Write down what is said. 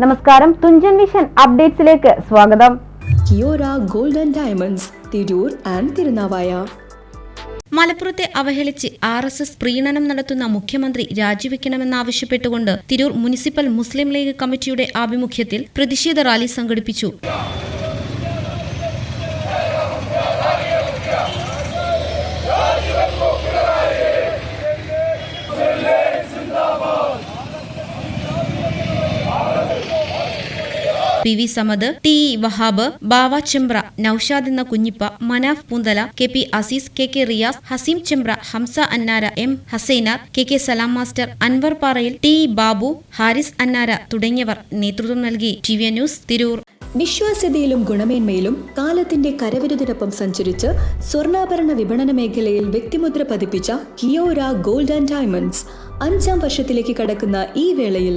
നമസ്കാരം തുഞ്ചൻ വിഷൻ അപ്ഡേറ്റ്സിലേക്ക് സ്വാഗതം. Kiyora golden diamonds Tirur and Thirunavaya. മലപ്പുറത്തെ അവഹേളിച്ച് ആർ എസ് എസ് പ്രീണനം നടത്തുന്ന മുഖ്യമന്ത്രി രാജിവെക്കണമെന്നാവശ്യപ്പെട്ടുകൊണ്ട് തിരൂർ മുനിസിപ്പൽ മുസ്ലിം ലീഗ് കമ്മിറ്റിയുടെ ആഭിമുഖ്യത്തിൽ പ്രതിഷേധ റാലി സംഘടിപ്പിച്ചു. P V Samad T E Wahab Bava Chembra Noushad എന്ന Kunhippa Manaf Poonthala K P Azeez K K Riyas Haseem Chembra Hamsa Annara M Hasainar K K Salam master Anwar Parayil T E Babu Haris Annara തുടങ്ങിയവർ നേതൃത്വം നൽകി. T V news Tirur. വിശ്വാസ്യതയിലും ഗുണമേന്മയിലും കാലത്തിന്റെ കരവിരുതിനൊപ്പം സഞ്ചരിച്ച് സ്വർണാഭരണ വിപണന മേഖലയിൽ വ്യക്തിമുദ്ര പതിപ്പിച്ച കിയോര ഗോൾഡ് ആൻഡ് ഡയമണ്ട്സ് അഞ്ചാം വർഷത്തിലേക്ക് കടക്കുന്ന ഈ വേളയിൽ